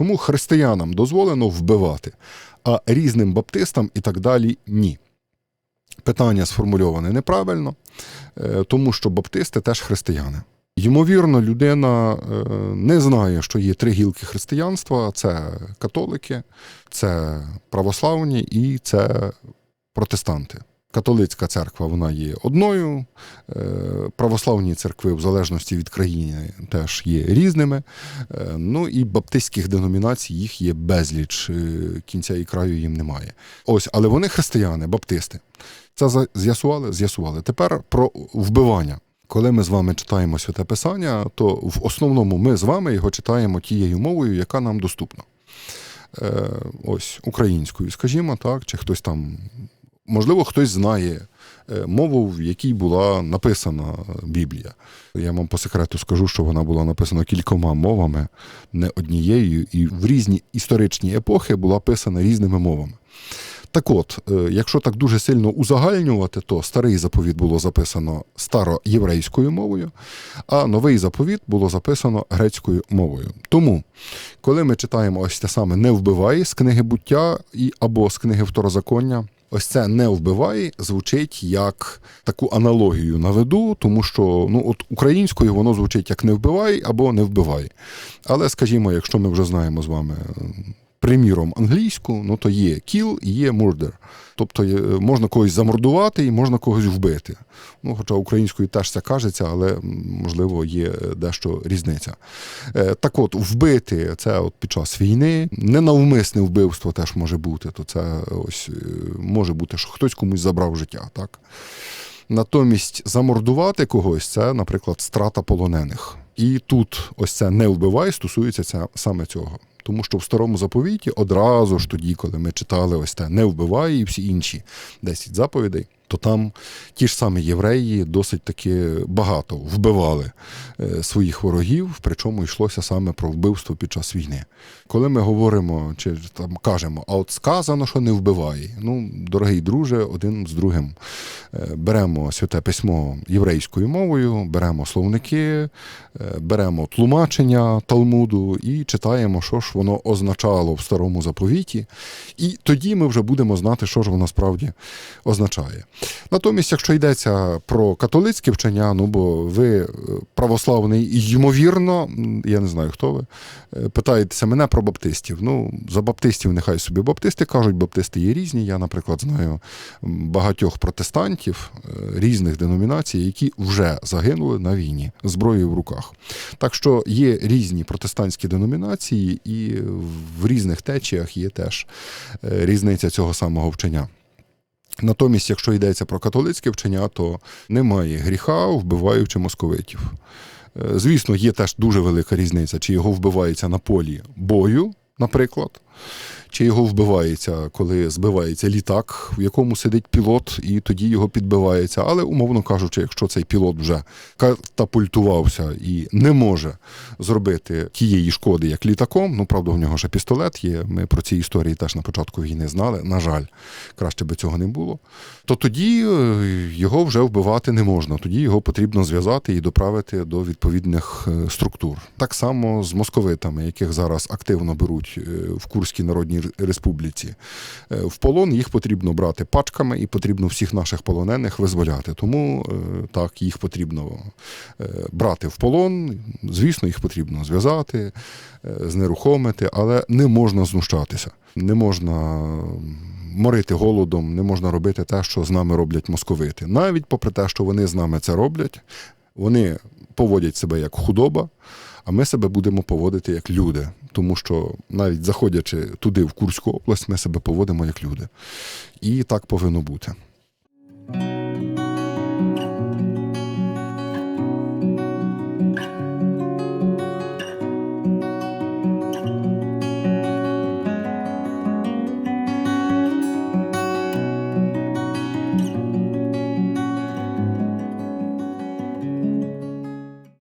чому християнам дозволено вбивати, а різним баптистам і так далі ні. Питання сформульоване неправильно, е, тому що баптисти теж християни. Ймовірно, людина е, не знає, що є три гілки християнства: це католики, це православні і це протестанти. Католицька церква вона є одною, е, православні церкви, в залежності від країни, теж є різними. Е, Ну і баптистських деномінацій їх є безліч, е, кінця і краю їм немає. Ось, але вони християни, баптисти. Це з'ясували? З'ясували. Тепер про вбивання. Коли ми з вами читаємо святе Писання, то в основному ми з вами його читаємо тією мовою, яка нам доступна. Ось українською, скажімо так, чи хтось там, можливо, хтось знає е, мову, в якій була написана Біблія. Я вам по секрету скажу, що вона була написана кількома мовами, не однією, і в різні історичні епохи була писана різними мовами. Так от, е, якщо так дуже сильно узагальнювати, то старий заповіт було записано староєврейською мовою, а новий заповіт було записано грецькою мовою. Тому, коли ми читаємо ось те саме не вбивай з книги буття і або з книги второзаконня. Ось це не вбивай звучить як таку аналогію наведу, тому що ну от українською воно звучить як не вбивай або не вбивай. Але скажімо, якщо ми вже знаємо з вами приміром англійську, ну то є kill і є murder. Тобто можна когось замордувати і можна когось вбити. Ну, хоча українською теж це кажеться, але можливо є дещо різниця. Е, Так от, вбити це от під час війни, ненавмисне вбивство теж може бути. То це ось е, може бути, що хтось комусь забрав життя. Так? Натомість замордувати когось це, наприклад, страта полонених. І тут ось це не вбивай стосується саме цього. Тому що в старому заповіті одразу ж тоді, коли ми читали ось те не вбивай і всі інші 10 заповідей, то там ті ж самі євреї досить таки багато вбивали е, своїх ворогів, причому йшлося саме про вбивство під час війни. Коли ми говоримо чи там кажемо, а от сказано, що не вбивай. Ну, дорогий друже, один з другим беремо святе письмо єврейською мовою, беремо словники, е, беремо тлумачення Талмуду і читаємо, що ж воно означало в старому заповіті. І тоді ми вже будемо знати, що ж воно справді означає. Натомість, якщо йдеться про католицьке вчення, ну бо ви е, православний, ймовірно, я не знаю, хто ви, е, питаєтеся мене про баптистів. Ну, за баптистів нехай собі баптисти кажуть, баптисти є різні. Я, наприклад, знаю багатьох протестантів е, різних деномінацій, які вже загинули на війні зброєю в руках. Так що є різні протестантські деномінації, і в різних течіях є теж е, різниця цього самого вчення. Натомість, якщо йдеться про католицьке вчення, то немає гріха, вбиваючи московитів. Е, Звісно, є теж дуже велика різниця, чи його вбивається на полі бою, наприклад, чи його вбивається, коли збивається літак, в якому сидить пілот, і тоді його підбивається. Але, умовно кажучи, якщо цей пілот вже катапультувався і не може зробити тієї шкоди, як літаком, ну правда, у нього ще пістолет є. Ми про ці історії теж на початку війни знали. На жаль, краще би цього не було. То тоді е, його вже вбивати не можна. Тоді його потрібно зв'язати і доправити до відповідних е, структур. Так само з московитами, яких зараз активно беруть е, в Курській Народній Республіці. Е, В полон їх потрібно брати пачками і потрібно всіх наших полонених визволяти. Тому е, так, їх потрібно е, брати в полон. Звісно, їх потрібно зв'язати, знерухомити, але не можна знущатися. Не можна морити голодом, не можна робити те, що з нами роблять московити. Навіть попри те, що вони з нами це роблять, вони поводять себе як худоба, а ми себе будемо поводити як люди. Тому що навіть заходячи туди, в Курську область, ми себе поводимо як люди. І так повинно бути.